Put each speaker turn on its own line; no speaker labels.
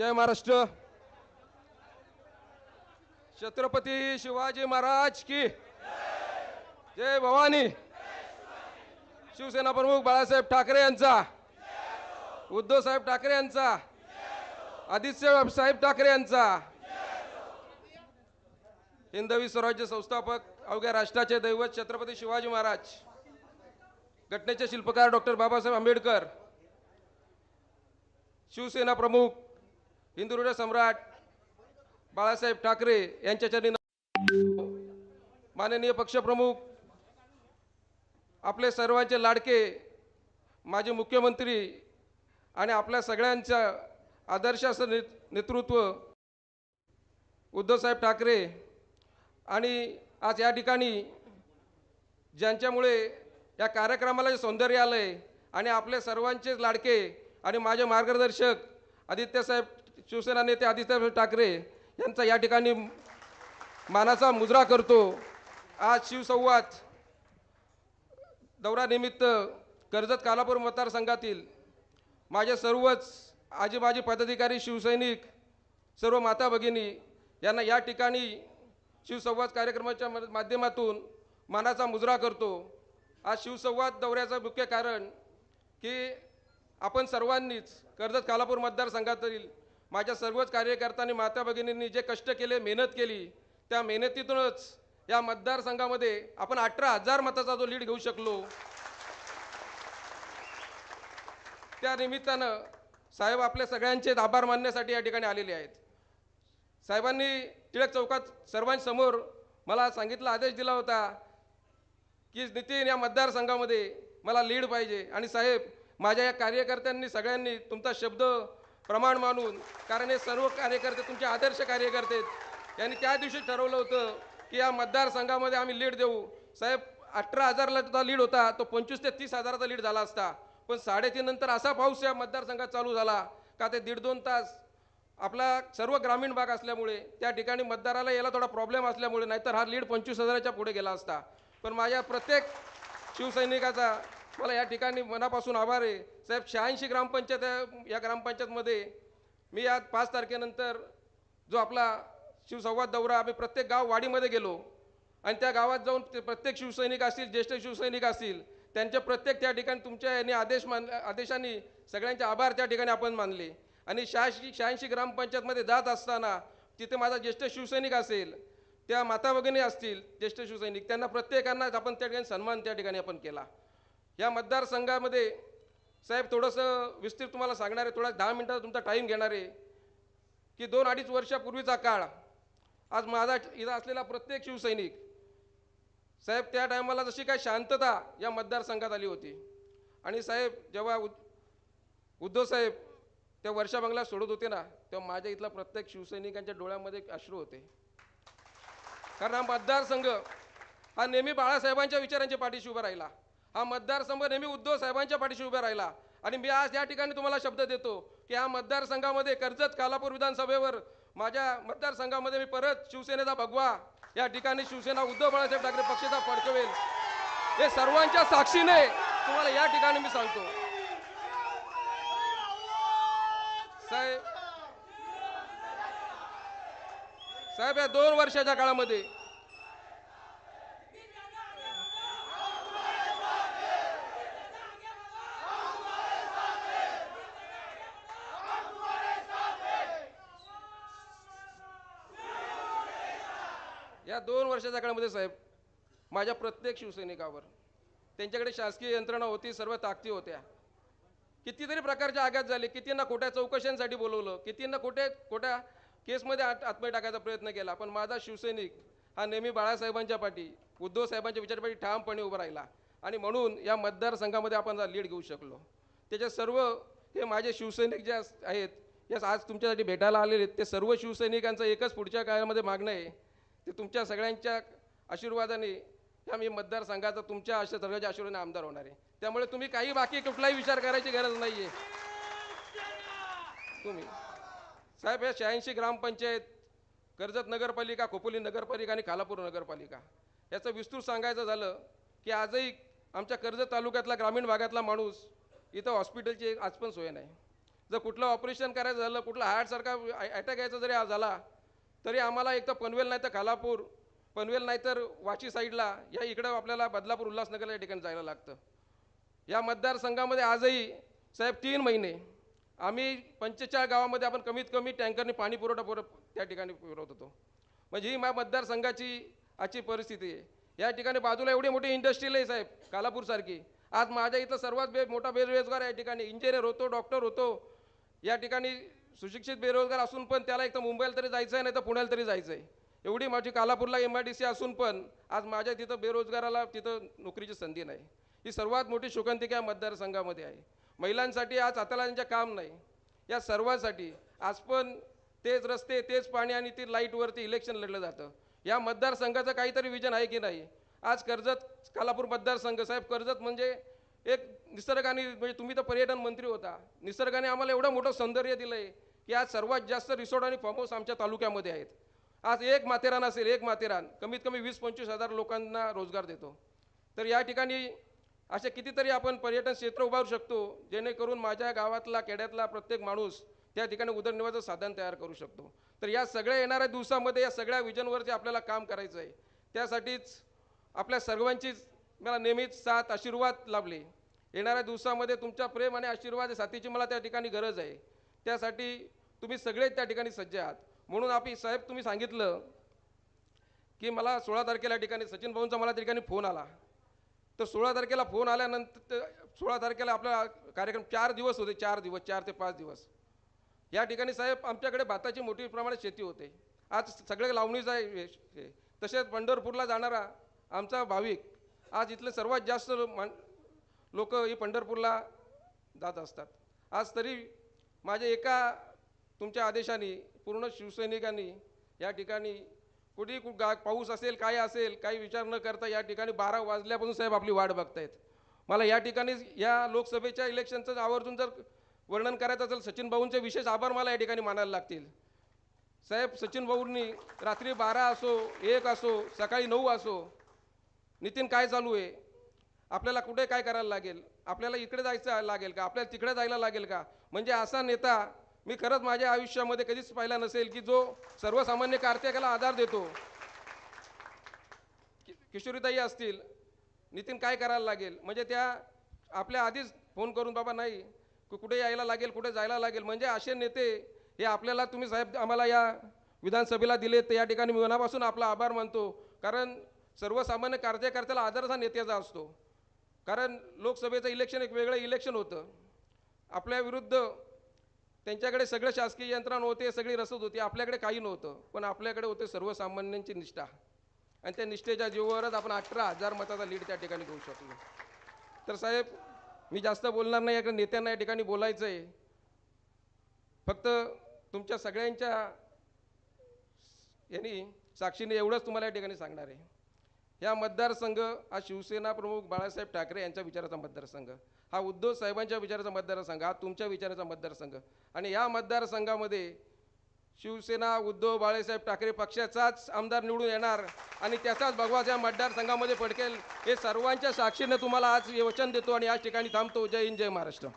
जय महाराष्ट्र. छत्रपती शिवाजी महाराज की जय भवानी. शिवसेना प्रमुख बाळासाहेब ठाकरे यांचा. उद्धव साहेब ठाकरे यांचा. आदित्य साहेब ठाकरे यांचा. हिंदवी स्वराज्य संस्थापक अवघ्या राष्ट्राचे दैवत छत्रपती शिवाजी महाराज. घटनेचे शिल्पकार डॉक्टर बाबासाहेब आंबेडकर. शिवसेना प्रमुख हिंदुहृदय सम्राट बाळासाहेब ठाकरे यांच्या चरणी माननीय पक्षप्रमुख आपले सर्वांचे लाडके माजी मुख्यमंत्री आणि आपल्या सगळ्यांच्या आदर्शाचं ने नेतृत्व उद्धवसाहेब ठाकरे आणि आज या ठिकाणी ज्यांच्यामुळे या कार्यक्रमाला जे सौंदर्य आलं आहे आणि आपले सर्वांचेच लाडके आणि माझे मार्गदर्शक आदित्यसाहेब शिवसेना नेते आदित्य ठाकरे यांचा या ठिकाणी मानाचा मुजरा करतो. आज शिवसंवाद दौऱ्यानिमित्त कर्जत कालापूर मतदारसंघातील माझे सर्वच आजीबाजी पदाधिकारी शिवसैनिक सर्व माता भगिनी यांना या ठिकाणी शिवसंवाद कार्यक्रमाच्या म- माध्यमातून मानाचा मुजरा करतो. आज शिवसंवाद दौऱ्याचं मुख्य कारण की आपण सर्वांनीच कर्जत कालापूर मतदारसंघातील माझ्या सर्वच कार्यकर्त्यांनी माता भगिनींनी जे कष्ट केले मेहनत केली त्या मेहनतीतूनच या मतदारसंघामध्ये आपण अठरा हजार मताचा जो लीड घेऊ शकलो. त्या निमित्तानं साहेब आपल्या सगळ्यांचे आभार मानण्यासाठी या ठिकाणी आलेले आहेत. साहेबांनी टिळक चौकात सर्वांसमोर मला सांगितला आदेश दिला होता की नितीन या मतदारसंघामध्ये मला लीड पाहिजे. आणि साहेब माझ्या या कार्यकर्त्यांनी सगळ्यांनी तुमचा शब्द प्रमाण मानून कारण हे सर्व कार्यकर्ते तुमचे आदर्श कार्यकर्ते आहेत. यांनी त्या दिवशी ठरवलं होतं की या मतदारसंघामध्ये आम्ही लीड देऊ. साहेब अठरा हजारला लीड होता तो पंचवीस ते तीस हजाराचा लीड झाला असता. पण साडेतीन नंतर असा पाऊस या मतदारसंघात चालू झाला का ते दीड दोन तास आपला सर्व ग्रामीण भाग असल्यामुळे त्या ठिकाणी मतदाराला याला थोडा प्रॉब्लेम असल्यामुळे नाहीतर हा लीड पंचवीस हजाराच्या पुढे गेला असता. पण माझ्या प्रत्येक शिवसैनिकाचा मला या ठिकाणी मनापासून आभार आहे. साहेब शहाऐंशी ग्रामपंचायत या ग्रामपंचायतमध्ये. मी या पाच तारखेनंतर जो आपला शिवसंवाद दौरा आम्ही प्रत्येक गाव वाडीमध्ये गेलो. आणि त्या गावात जाऊन ते प्रत्येक शिवसैनिक असतील ज्येष्ठ शिवसैनिक असतील त्यांच्या प्रत्येक त्या ठिकाणी तुमच्या यांनी आदेश मान आदेशांनी सगळ्यांचे आभार त्या ठिकाणी आपण मानले. आणि शहाऐंशी शहाऐंशी ग्रामपंचायतमध्ये जात असताना तिथे माझा ज्येष्ठ शिवसैनिक असेल त्या माता भगिनी असतील ज्येष्ठ शिवसैनिक त्यांना प्रत्येकांना आपण त्या ठिकाणी सन्मान त्या ठिकाणी आपण केला. या मतदारसंघामध्ये साहेब थोडंसं विस्तृत तुम्हाला सांगणार आहे. थोडा दहा मिनटाचा तुमचा टाईम घेणार आहे. की दोन अडीच वर्षापूर्वीचा काळ आज माझा इथं असलेला प्रत्येक शिवसैनिक साहेब त्या टायमाला जशी काय शांतता या मतदारसंघात आली होती. आणि साहेब जेव्हा उद उद्धव साहेब त्या वर्षा बंगला सोडत होते ना तेव्हा माझ्या इथला प्रत्येक शिवसैनिकांच्या डोळ्यामध्ये अश्रू होते. कारण हा मतदारसंघ हा नेहमी बाळासाहेबांच्या विचारांच्या पाठीशी उभा राहिला. हा मतदारसंघ नेहमी उद्धव साहेबांच्या पाठीशी उभा राहिला. आणि मी आज या ठिकाणी तुम्हाला शब्द देतो की या मतदारसंघामध्ये कर्जत कालापूर विधानसभेवर माझ्या मतदारसंघामध्ये मी परत शिवसेनेचा भगवा या ठिकाणी शिवसेना उद्धव बाळासाहेब ठाकरे पक्षाचा फडकवेल. हे सर्वांच्या साक्षीने तुम्हाला या ठिकाणी मी सांगतो. साहेब साहेब या दोन वर्षाच्या काळामध्ये या दोन वर्षाच्या काळामध्ये साहेब माझ्या प्रत्येक शिवसैनिकावर त्यांच्याकडे शासकीय यंत्रणा होती सर्व ताकदी होत्या. कितीतरी प्रकारचे आघात झाले कितींना खोट्या चौकशांसाठी बोलवलं कितींना खोटे खोट्या केसमध्ये आत आत्महत्या टाकायचा प्रयत्न केला पण माझा शिवसैनिक हा नेहमी बाळासाहेबांच्या पाठी उद्धव साहेबांच्या विचारपाठी ठामपणे उभा राहिला. आणि म्हणून या मतदारसंघामध्ये आपण लीड घेऊ शकलो. त्याच्या सर्व हे माझे शिवसैनिक जे आहेत या आज तुमच्यासाठी भेटायला आलेले आहेत ते सर्व शिवसैनिकांचं एकच पुढच्या काळामध्ये मागणं आहे. ते तुमच्या सगळ्यांच्या आशीर्वादाने ह्या मी मतदारसंघाचा तुमच्या अशा सगळ्याच्या आशीर्वादाने आमदार होणार आहे. त्यामुळे तुम्ही काही बाकी कुठलाही विचार करायची गरज नाही आहे तुम्ही. साहेब या शहाऐंशी ग्रामपंचायत कर्जत नगरपालिका खोपोली नगरपालिका आणि खालापूर नगरपालिका याचं विस्तृत सांगायचं झालं की आजही आमच्या कर्जत तालुक्यातला ग्रामीण भागातला माणूस इथं हॉस्पिटलची आज पण सोय नाही. जर कुठलं ऑपरेशन करायचं झालं कुठला हार्टसारखा अटॅक यायचा जरी झाला तरी आम्हाला एक तर पनवेल नाही तर खालापूर पनवेल नाही तर वाशी साईडला या इकडं आपल्याला बदलापूर उल्हासनगर या ठिकाणी जायला लागतं. या मतदारसंघामध्ये आजही साहेब तीन महिने आम्ही पंचेचाळ गावामध्ये आपण कमीत कमी टँकरने पाणी पुरवठा पुर त्या ठिकाणी पुरवत होतो. म्हणजे ही मा मतदारसंघाची आजची परिस्थिती आहे. या ठिकाणी बाजूला एवढी मोठी इंडस्ट्रील आहे साहेब कालापूरसारखी आज माझ्या इथं सर्वात बे मोठा बेरोजगार या ठिकाणी. इंजिनियर होतो डॉक्टर होतो. या ठिकाणी सुशिक्षित बेरोजगार असून पण त्याला एक तर मुंबईला तरी जायचं आहे नाही तर पुण्याला तरी जायचं आहे. एवढी माझी कालापूरला एम आय डी सी असून पण आज माझ्या तिथं बेरोजगाराला तिथं नोकरीची संधी नाही. ही सर्वात मोठी शोकांतिका या मतदारसंघामध्ये आहे. महिलांसाठी आज हातालांच्या काम नाही. या सर्वांसाठी आज पण तेच रस्ते तेच पाणी आणि ती लाईटवरती इलेक्शन लढलं जातं. या मतदारसंघाचं काहीतरी विजन आहे की नाही? आज कर्जत कालापूर मतदारसंघ साहेब कर्जत म्हणजे एक निसर्गाने म्हणजे तुम्ही तर पर्यटन मंत्री होता. निसर्गाने आम्हाला एवढं मोठं सौंदर्य दिलं आहे की आज सर्वात जास्त रिसॉर्ट आणि फार्म हाऊस आमच्या तालुक्यामध्ये आहेत. आज एक माथेरान असेल एक माथेरान. कमीत कमी वीस पंचवीस हजार लोकांना रोजगार देतो. तर या ठिकाणी असे कितीतरी आपण पर्यटन क्षेत्र उभारू शकतो जेणेकरून माझ्या गावातला खेड्यातला प्रत्येक माणूस त्या ठिकाणी उदरनिर्वाहाचं साधन तयार करू शकतो. तर या सगळ्या येणाऱ्या दिवसामध्ये या सगळ्या विजनवरती आपल्याला काम करायचं आहे त्यासाठीच आपल्या सर्वांचीच मला नेहमीच साथ आशीर्वाद लाभले. येणाऱ्या दिवसामध्ये तुमच्या प्रेम आणि आशीर्वाद या साथीची मला त्या ठिकाणी गरज आहे. त्यासाठी तुम्ही सगळे त्या ठिकाणी सज्ज आहात. म्हणून आपी साहेब तुम्ही सांगितलं की मला सोळा तारखेला या ठिकाणी सचिन भाऊंचा मला त्या ठिकाणी फोन आला. तर सोळा तारखेला फोन आल्यानंतर सोळा तारखेला आपला कार्यक्रम चार दिवस होते चार दिवस चार ते पाच दिवस. या ठिकाणी साहेब आमच्याकडे भाताची मोठी प्रमाणात शेती होते. आज सगळे लावणीच आहे तसेच पंढरपूरला जाणारा आमचा भाविक आज इथले सर्वात जास्त मान लोक हे पंढरपूरला जात असतात. आज तरी माझ्या एका तुमच्या आदेशाने पूर्ण शिवसैनिकांनी या ठिकाणी कुठेही कुठ गा पाऊस असेल काय असेल काही विचार न करता या ठिकाणी बारा वाजल्यापासून साहेब आपली वाट बघतायत. मला या ठिकाणी या लोकसभेच्या इलेक्शनचं आवर्जून जर वर्णन करायचं असेल सचिन भाऊंचे विशेष आभार मला या ठिकाणी मानायला लागतील. साहेब सचिन भाऊंनी रात्री बारा असो एक असो सकाळी नऊ असो नितीन काय चालू आहे? आपल्याला कुठे काय करायला लागेल? आपल्याला इकडे जायचं लागेल का? आपल्याला तिकडे जायला लागेल का? म्हणजे असा नेता मी खरंच माझ्या आयुष्यामध्ये कधीच पाहिला नसेल की जो सर्वसामान्य कार्तिकाला आधार देतो. किशोरीताई असतील नितीन काय करायला लागेल? म्हणजे त्या आपल्या आधीच फोन करून बाबा नाही कुठे यायला लागेल कुठे जायला लागेल? म्हणजे असे नेते हे आपल्याला तुम्ही साहेब आम्हाला या विधानसभेला दिले तर या ठिकाणी मी मनापासून आपला आभार मानतो. कारण सर्वसामान्य कार्यकर्त्याला आदरच हा नेत्याचा असतो. कारण लोकसभेचं इलेक्शन एक वेगळं इलेक्शन होतं. आपल्या विरुद्ध त्यांच्याकडे सगळं शासकीय यंत्रणा होते सगळी रसद होती आपल्याकडे काही नव्हतं. पण आपल्याकडे होते सर्वसामान्यांची निष्ठा. आणि त्या निष्ठेच्या जीवावरच आपण अठरा हजार मताचा लीड त्या ठिकाणी घेऊ शकलो. तर साहेब मी जास्त बोलणार नाही याकडे नेत्यांना या ठिकाणी बोलायचं आहे फक्त तुमच्या सगळ्यांच्या यांनी साक्षीने एवढंच तुम्हाला या ठिकाणी सांगणार आहे. या मतदारसंघ हा शिवसेना प्रमुख बाळासाहेब ठाकरे यांच्या विचाराचा मतदारसंघ. हा उद्धव साहेबांच्या विचाराचा मतदारसंघ हा तुमच्या विचाराचा मतदारसंघ. आणि या मतदारसंघामध्ये शिवसेना उद्धव बाळासाहेब ठाकरे पक्षाचाच आमदार निवडून येणार आणि त्याचाच भगवाच या मतदारसंघामध्ये पडकेल हे सर्वांच्या साक्षीने तुम्हाला आज वचन देतो आणि याच ठिकाणी थांबतो. जय हिंद जय महाराष्ट्र.